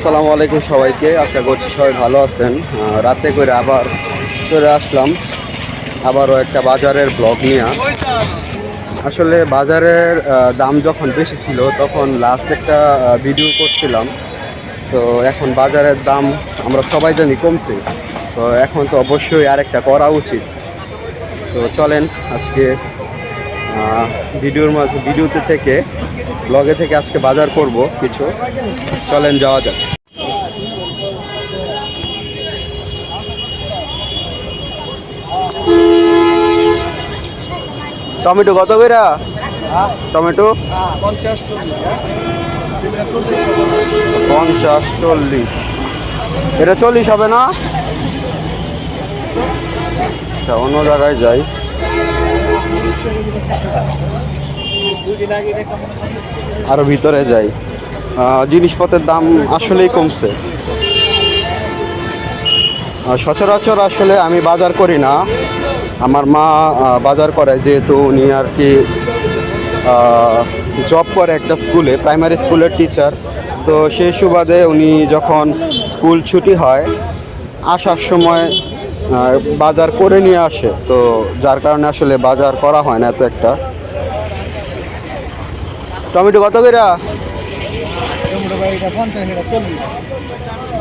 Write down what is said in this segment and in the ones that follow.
আসসালামু আলাইকুম সবাইকে। আশা করছি সবাই ভালো আছেন। রাতে করে আবার চলে আসলাম। আবারও একটা বাজারের ব্লগ নিয়ে। আসলে বাজারের দাম যখন বেশি ছিল, তখন লাস্ট একটা ভিডিও করছিলাম। তো এখন বাজারের দাম আমরা সবাই জানি কমছে। তো এখন তো অবশ্যই আরেকটা করা উচিত। তো চলেন আজকে ভিডিওর মধ্যে ভিডিওতে থেকে ব্লগে থেকে আজকে বাজার করব কিছু। চলেন যাওয়া যাক। টমেটো কত কইরা টমেটো? পঞ্চাশ চল্লিশ। এটা চল্লিশ হবে না? আচ্ছা অন্য জায়গায় যাই। আরও ভিতরে যাই। জিনিসপত্রের দাম আসলেই কমছে। সচরাচর আসলে আমি বাজার করি না। আমার মা বাজার করে যেহেতু উনি আর কি জব করে একটা স্কুলে প্রাইমারি স্কুলের টিচার তো সেই সুবাদে উনি যখন স্কুল ছুটি হয়, আসার সময় বাজার করে নিয়ে আসে। তো যার কারণে আসলে বাজার করা হয় না এত একটা। টমেটো কত কইরা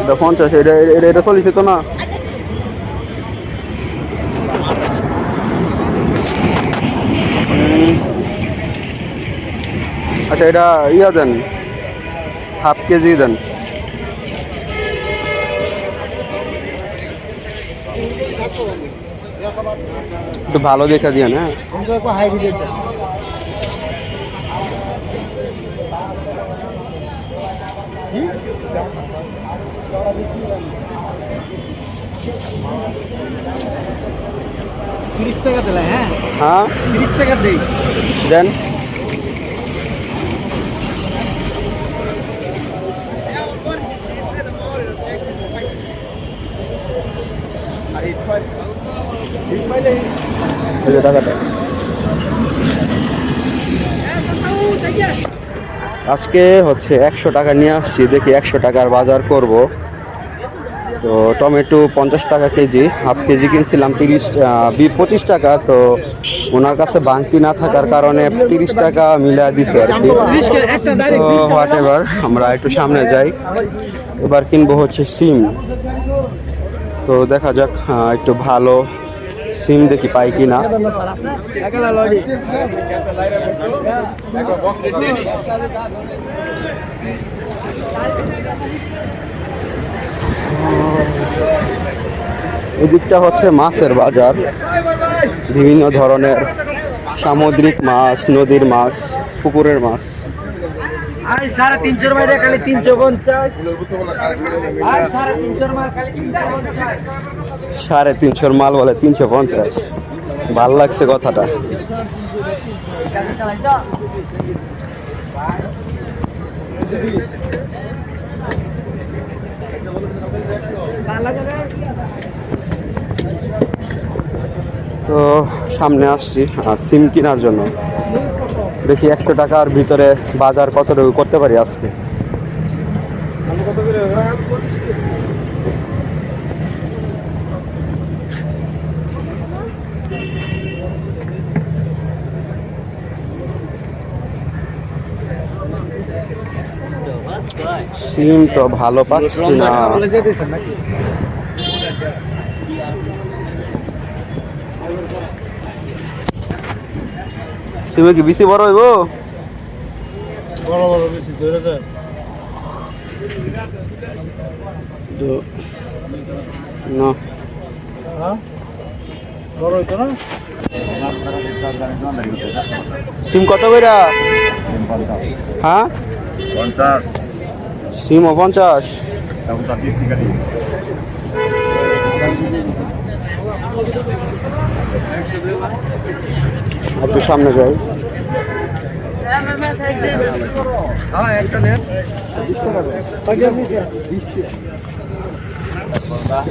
এটা পঞ্চাশ, এটা এটা এটা চল্লিশ তো না? আচ্ছা এটা ইয়া দেন, হাফ কেজি দেন। একটু ভালো দেখা দিয়ে না তিরিশ টাকা দিলে হ্যাঁ? হ্যাঁ। তিরিশ টাকা দেই। দেন। টাকাটা। আজকে হচ্ছে একশো টাকা নিয়ে আসছি দেখি একশো টাকার বাজার করব। তো টমেটো পঞ্চাশ টাকা কেজি, হাফ কেজি কিনছিলাম, তিরিশ পঁচিশ টাকা, তো ওনার কাছে বাংতি না থাকার কারণে তিরিশ টাকা মিলিয়ে দিছে আর কি। তো হোয়াট এভার আমরা একটু সামনে যাই। এবার কিনবো হচ্ছে সিম। তো দেখা যাক একটু ভালো সিম দেখি পাই কি না লড়ি এদিকটা হচ্ছে মাছের বাজার। বিভিন্ন ধরনের সামুদ্রিক মাছ নদীর মাছ পুকুরের মাছ। সাড়ে তিনশোর খালি তিনশো পঞ্চাশ। সাড়ে তিনশোর মাল বলে তিনশো পঞ্চাশ। ভালো লাগছে কথাটা। তো সামনে আসছি সিম কেনার জন্য। দেখি একশো টাকার ভিতরে বাজার কতটুকু করতে পারি আজকে। সিম তো ভালো পাচ্ছি না। সিমে কি বেশি বড় হইব? বড় বড় বেশি ধরে দেন তো না। হ্যাঁ? বড় হইতো না? সিম কত কইরা? হ্যাঁ? পঞ্চাশ। সিম ও পঞ্চাশ। বেশি গাড়ি একটু সামনে যাই।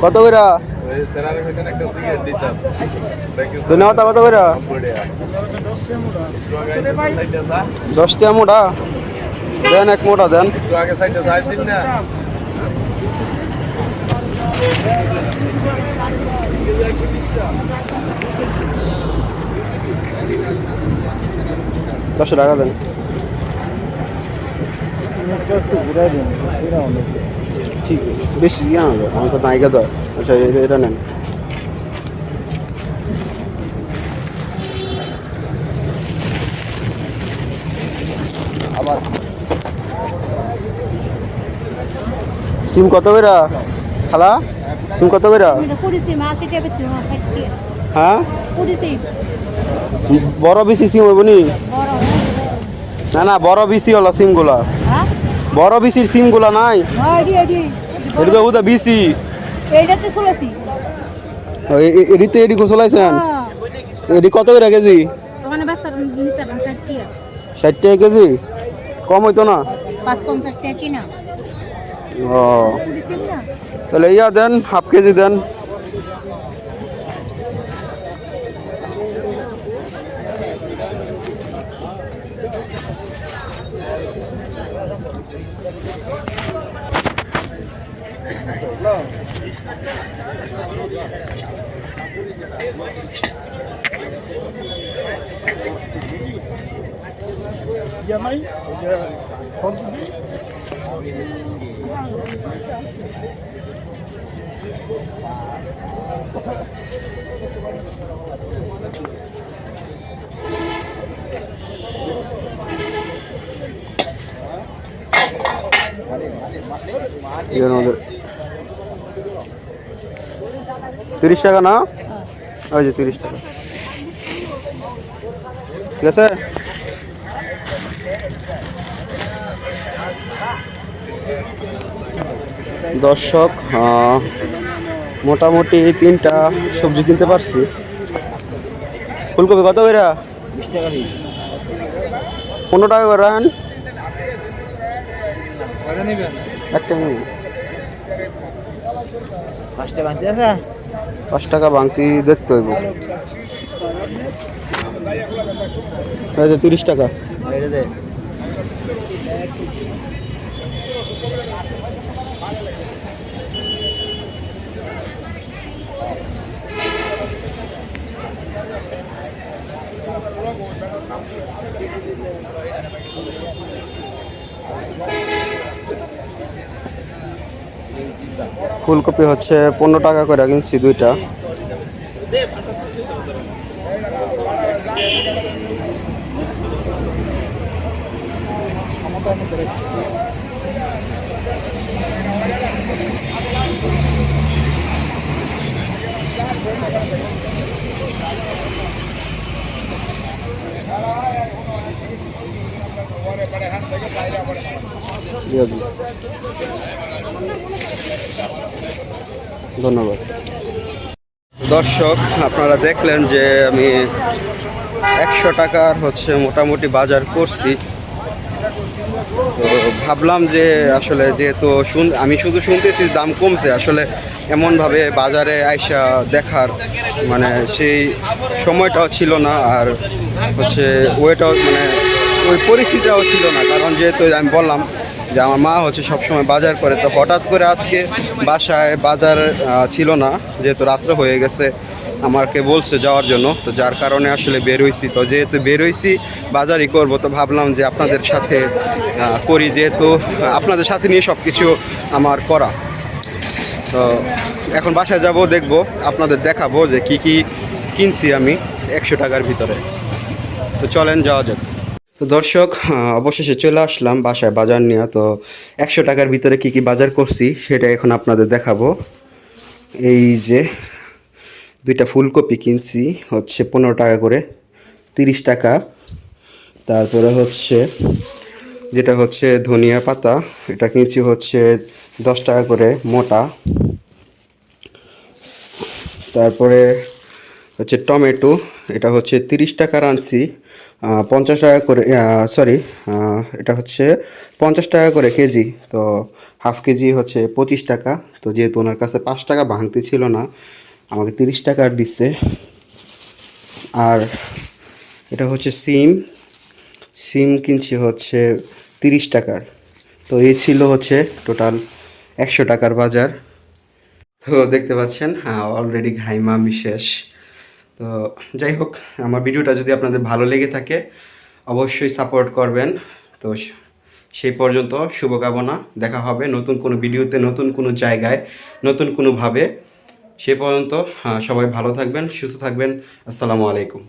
কত দিতাম ধন্যবাদ, কত কইরা? দশ টাকা মোটা দেন এক মোটা দেন। দিন। দশশো টাকা দেন ঠিক আছে। বেশি ইয়ে হবে আমার তো নায়িকা দর আচ্ছা এটা- নেন। সিম কত কইরা খালা সিম কত ষাটটি হ্যাঁ? বড় বেশি সিম হইব নি? না না বড় বেশি হলো সিমগুলা হ্যাঁ? বড় বিসির সিমগুলা নাই? এডি এটা তো এইটাতে চলেছি। এডিতে এডি গোসলাইছেন হ্যাঁ। এডি কত করে কেজি? ষাট টাকা কেজি? কম হইতো না? ও। তাহলে ইয়া দেন হাফ কেজি দেন। জামাই সন্তুদি Thank you. এখানে আমাদের তিরিশ টাকা না? ওই যে তিরিশ টাকা। ঠিক আছে? দর্শক মোটামুটি তিনটা সবজি কিনতে পারছি। ফুলকপি কত করে? পনেরো টাকা করে একটা নেব। পাঁচটা বাংতি আছে? পাঁচ টাকা বাংতি দেখতে হইব। তিরিশ টাকা। ফুলকপি হচ্ছে পনেরো টাকা করে কিনছি দুইটা দিয়ে দিন। ধন্যবাদ। দর্শক, আপনারা দেখলেন যে আমি একশো টাকার হচ্ছে মোটামুটি বাজার করছি। তো ভাবলাম যে আসলে যেহেতু শুন, আমি শুধু শুনতেছি, দাম কমছে। আসলে এমনভাবে বাজারে আইসা দেখার মানে সেই সময়টাও ছিল না, আর হচ্ছে ওয়েটাও মানে ওই পরিস্থিতিটাও ছিল না। কারণ যেহেতু আমি বললাম যে আমার মা হচ্ছে সবসময় বাজার করে। তো হঠাৎ করে আজকে বাসায় বাজার ছিল না, যেহেতু রাত্রে হয়ে গেছে, আমাকে বলছে যাওয়ার জন্য। তো যার কারণে আসলে বের হইছি। তো যেহেতু বের হইছি, বাজারই করব, তো ভাবলাম যে আপনাদের সাথে করি যেহেতু আপনাদের সাথে নিয়ে সব কিছু আমার করা। তো এখন বাসায় যাব, দেখব, আপনাদের দেখাবো যে কি কি কিনছি আমি একশো টাকার ভিতরে। তো চলেন, যাওয়া যাক। তো দর্শক অবশেষে চলে আসলাম বাসায় বাজার নিয়ে। তো একশো টাকার ভিতরে কি কি বাজার করছি সেটা এখন আপনাদের দেখাবো। এই যে দুইটা ফুলকপি কিনছি, হচ্ছে পনেরো টাকা করে, তিরিশ টাকা। তারপরে হচ্ছে যেটা হচ্ছে ধনিয়া পাতা, এটা কিনছি হচ্ছে দশ টাকা করে মোটা। তারপরে হচ্ছে টমেটো, এটা হচ্ছে তিরিশ টাকার আনছি। পঞ্চাশ টাকা করে সরি এটা হচ্ছে পঞ্চাশ টাকা করে কেজি। তো হাফ কেজি হচ্ছে পঁচিশ টাকা। তো যেহেতু ওনার কাছে পাঁচ টাকা ভাঙতি ছিল না, আমাকে তিরিশ টাকার দিচ্ছে। আর এটা হচ্ছে সিম। সিম কিনছি হচ্ছে তিরিশ টাকার। তো এই ছিল হচ্ছে টোটাল একশো টাকার বাজার। তো দেখতে পাচ্ছেন হ্যাঁ অলরেডি ঘাইমামি শেষ। তো যাই হোক, আমার ভিডিওটা যদি আপনাদের ভালো লেগে থাকে, অবশ্যই সাপোর্ট করবেন। তো সেই পর্যন্ত শুভকামনা। দেখা হবে নতুন কোনো ভিডিওতে, নতুন কোনো জায়গায়, নতুন কোনোভাবে। সে পর্যন্ত সবাই ভালো থাকবেন, সুস্থ থাকবেন। আসসালামু আলাইকুম।